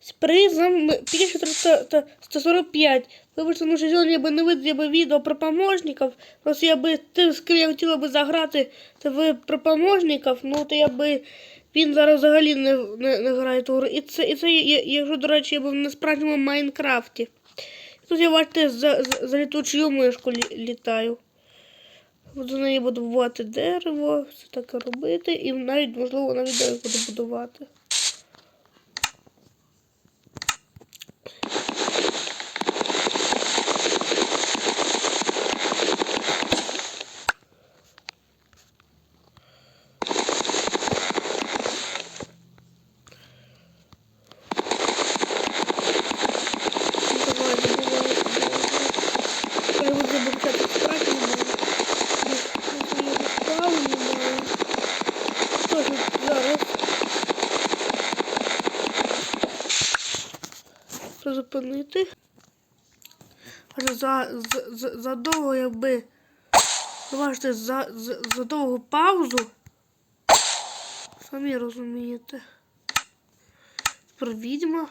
з призом 1445. Вибачте, ну що сьогодні я би не видав би відео про помощників. Просто я би ти з я хотіла би заграти ви про помощників, ну то я би він зараз взагалі не, не, не грає ту гру. І це, і це якщо, до речі, я був на справжньому Майнкрафті. Тут я бачите, за, за, за літучою мишку лі, літаю. За неї буду будувати дерево, все таке робити, і навіть, можливо, на відео буду будувати. Ну, Давай, добувай, добувай. Я буду забувати справді немає. Я справу немає. Тож зараз. Призупинити. Аж за, за, за, за якби. Бачите, за, за, за паузу. Самі розумієте. Тепер відьма.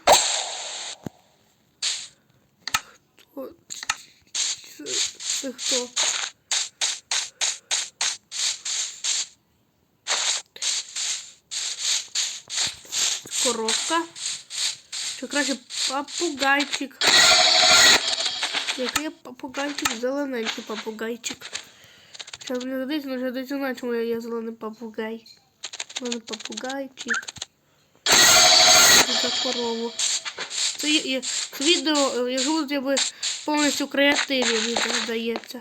Хто? Це хто? Коробка. Чи краще попугайчик. Який попугайчик? Зелененький попугайчик. Зараз мені здається, але десь знаю, чому я є зелений попугай. Зелений попугайчик. За корову. Це, є- є- відео, якщо будуть якби повністю креативі, відео здається.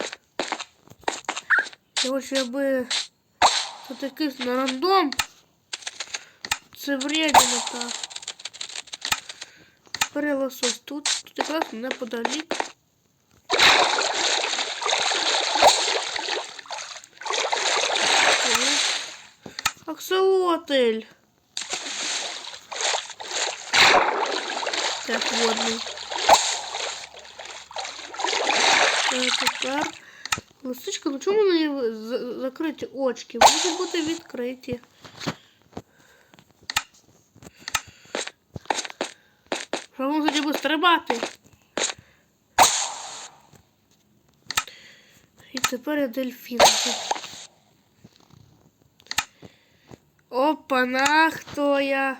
Я хочу, аби це такий на рандом. Це вредно так. Перелосось тут, тут якраз неподалік. О, Аксолотль. Так, водний. Тепер лисичка, ну чому ви- закриті очки? Можуть бути відкриті. Вам стрибати? І тепер я дельфін. Опа-на, хто я?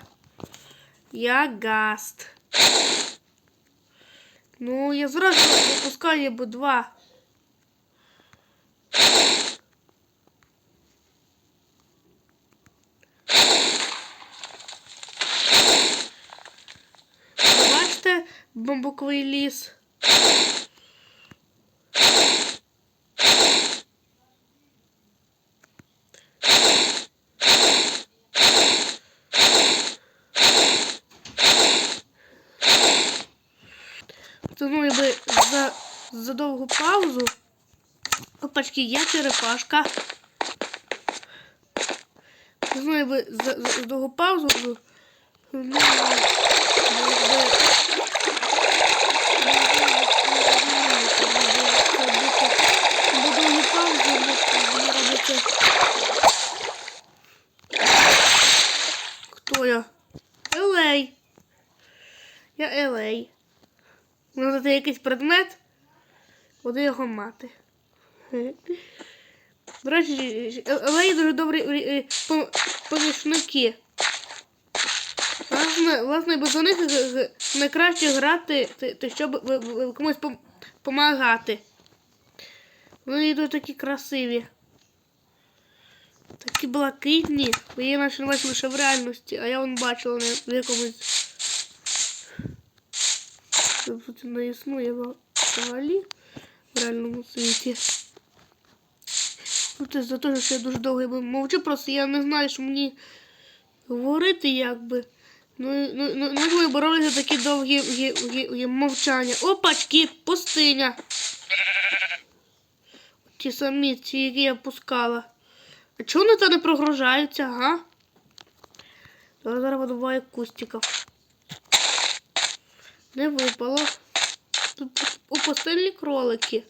Я Гаст. Ну, я зразу випускаю б два. Бачите бамбуковий ліс? Ну, якби за, за довгу паузу. Опачки, я черепашка. Ну, якби за, за, за довгу паузу. Ну, якби... До довгої паузи мені робити. Хто я? Елей. Я Елей. Може це якийсь предмет? Буду його мати. До речі, Елей дуже добрі е, помічники. Власне, власне, без них найкраще грати, те, щоб комусь допомагати. Вони йдуть такі красиві. Такі блакитні. Ви її наче не бачили лише в реальності, а я вон бачила в якомусь. Це тут не існує взагалі в реальному світі. Ну, це за те, що я дуже довго мовчу, просто я не знаю, що мені говорити якби. Ну, ну, ну, ну ви боролися такі довгі гі- гі- гі мовчання. Опачки, пустиня. Ті самі, ті, які я пускала. А чого вони та не прогружаються, га? Зараз видобуваю кустиків. Не випало. Тут постельні кролики.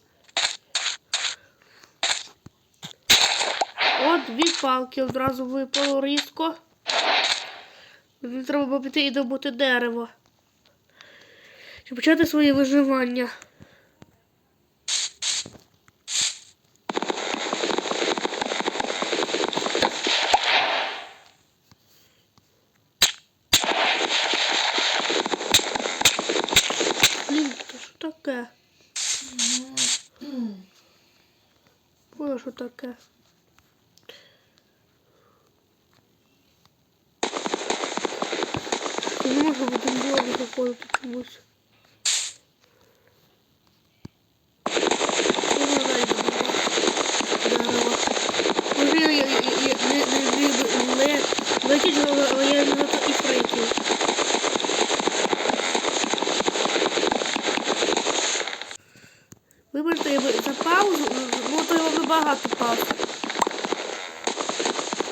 От дві палки одразу випало різко. Треба піти і добути дерево. Щоб почати своє виживання. Блін, це що таке? Ой, що таке? Я не можу в один блок заходити чомусь. Я не знаю, дерева. Може я, я, я, не, не, не, не летіть, але я не зато і фрейків. Вибачте, за паузу, ну то би багато пауз.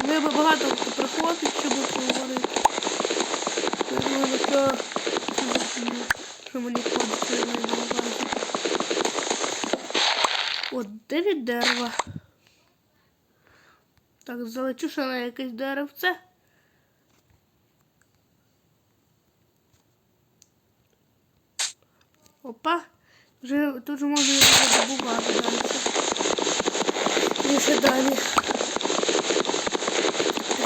Ну, би багато приходить, щоб поговорити. Думаю, що, мені дев'ять дерева. Так, залечу ще на якесь деревце. Опа. Вже тут вже можна його добувати далі. І ще далі.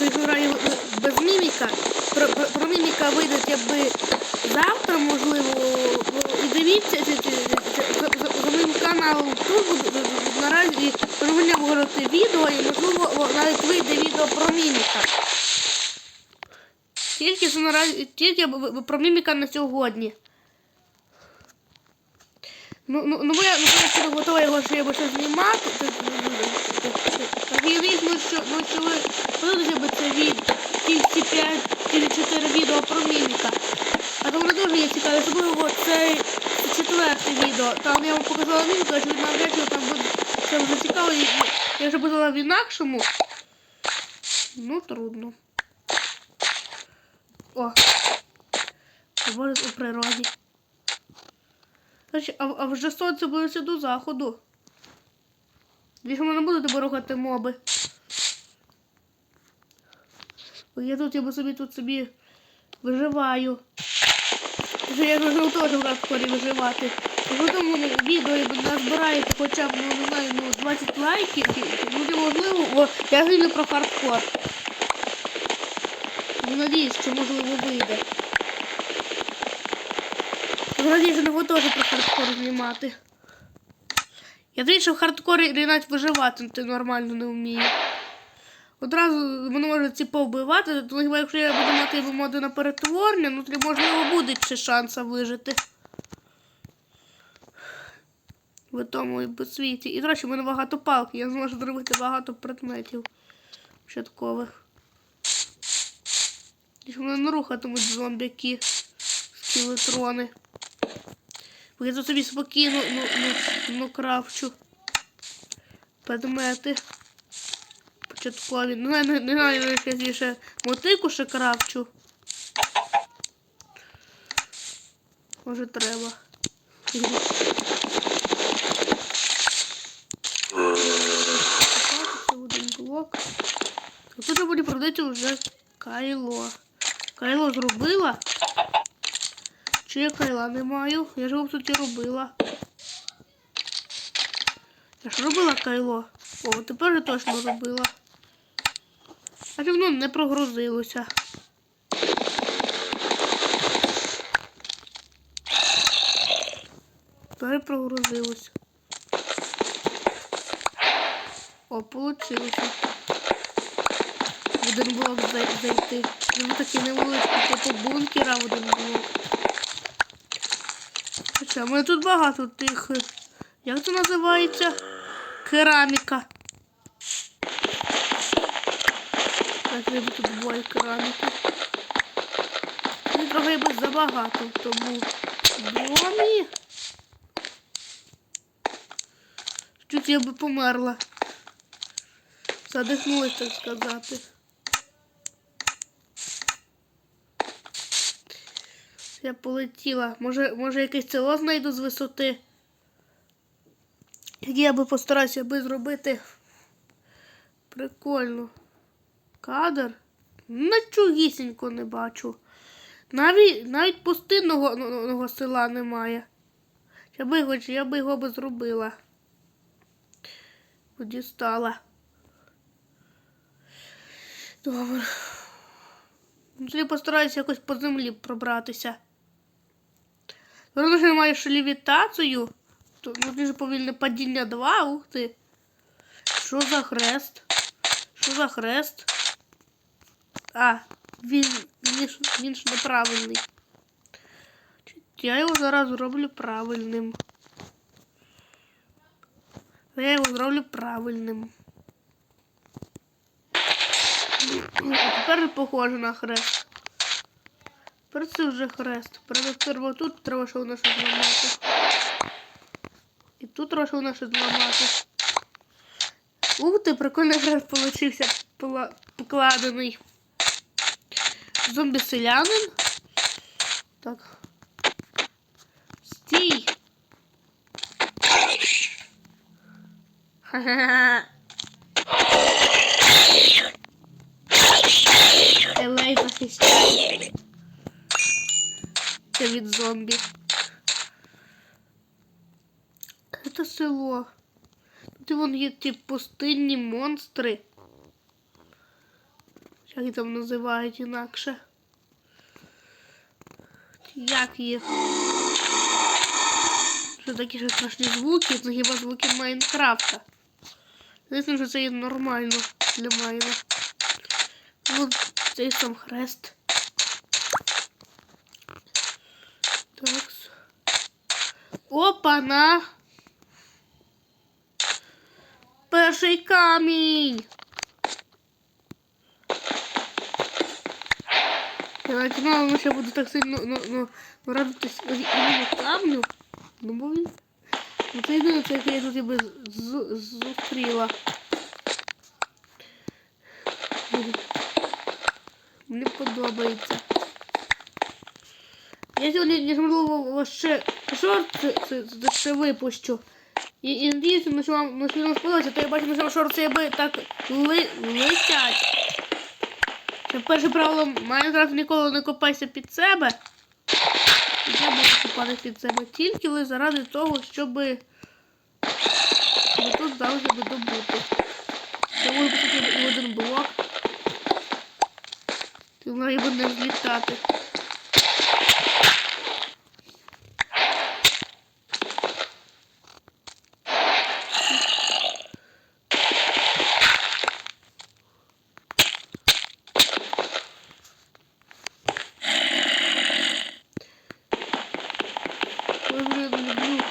Я без міміка. Про, про, про міміка вийде якби завтра, можливо. І дивіться моїм каналом тут наразі проводня виграти відео і можливо навіть вийде відео про міміка. Тільки що наразі тільки про міміка на сьогодні. Ну, ну, ну, я, ну, я ще готова його ще я ще знімати. Так я візьму, що, ну, що ви подивитися би це від ті всі 5 чи 4 відео про міміка. А то воно дуже є цікаве, особливо це четверте відео. Там я вам показала міміка, що навряд чи там буде це вже цікаво. Я вже була в інакшому. Ну, трудно. О. Говорить у природі. Значить, а, а вже сонце близько до заходу. Більше мене не буду тебе моби. Я тут, я собі тут собі виживаю. Вже я вже теж в хардкорі виживати. Якщо тому відео назбираєте хоча б, ну не знаю, ну 20 лайків, буде можливо, бо я зніму про хардкор. Ну, надіюсь, що можливо вийде. Вроді ж не теж про хардкор знімати. Я що в хардкорі навіть виживати ти нормально не вміє. Одразу мене можуть ці повбивати, то хіба якщо я буду мати моди на перетворення, ну то можливо буде ще шанса вижити. В тому і світі. І, до в мене багато палок, я зможу зробити багато предметів початкових. І мене не рухатимуть зомбяки, скелетрони. Бо я тут собі спокійно ну, ну, ну, крафчу предмети. Початкові. Ну, не, не, не знаю, якась я ще мотику ще крафчу. Може треба. Це один блок. Тут буде продати вже кайло. Кайло зробила. Чи я кайла не маю? Я ж його тут і робила. Я ж робила кайло. О, тепер я точно робила. А воно не прогрузилося. Тепер прогрузилося. О, получилося. В один блок зай- зайти. Він такий невеличкий, типу бункера в один блок. Хоча, у мене тут багато тих. Як це називається? Кераміка. Так, треба тут двоє кераміки. Трохи якби забагато, тому домі. Чуть я би померла. Задихнулась, так сказати. Я полетіла. Може, може якесь село знайду з висоти. Я би постарався би зробити. Прикольно. Кадр. Нічогісінько не бачу. Навіть, навіть пустинного ну, ну, ну, села немає. Я би хоч, я би його би зробила. Дістала. Добре. Тоді постараюся якось по землі пробратися. Воно що маєш лівітацію. Ну, дуже повільне падіння 2, ух ти. Що за хрест? Що за хрест? А, він, він ж неправильний. Я його зараз зроблю правильним. Я його зроблю правильним. А тепер похоже на хрест. Тепер це вже хрест. Тепер тут треба ще воно щось зламати. І тут треба ще воно щось зламати. Ух ти, прикольний хрест получився покладений. Зомбі-селянин. Так. Стій. Ха-ха-ха. Елей захищає. Це від зомбі. Це село. Тут вон є ті пустинні монстри. Як там називають інакше? Як їх? Що такі ж страшні звуки, це хіба звуки Майнкрафта. Звісно, що це є нормально для мене. Вот цей сам хрест. Так. Опа-на! Перший камінь! Я навіть що я буду так сильно ну, ну, ну, радитись іменно камню. Ну, бо він... Ну, це єдине, це я тут якби зустріла. Мені подобається. Я сьогодні, можливо, ще шорт це, це, це ще випущу. І, і надіюся, ну, що вам сподобається, то я бачу, що шорти якби так ли, летять. Перше правило Майнкрафт ніколи не копайся під себе. Я буду копати під себе тільки ли заради того, щоб тут завжди видобути. добути. Може бути один блок. Ти має не злітати. Я вже не люблю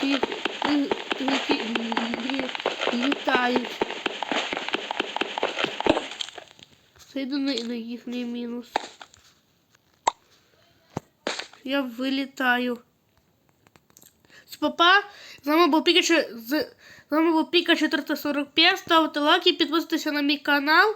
ті, ті, ті, які лі- літають. Це на, на їхній мінус. Я вилітаю. З папа, з вами був Пікачу, з, з вами був Пікачу 345, ставте лайки, підписуйтесь на мій канал.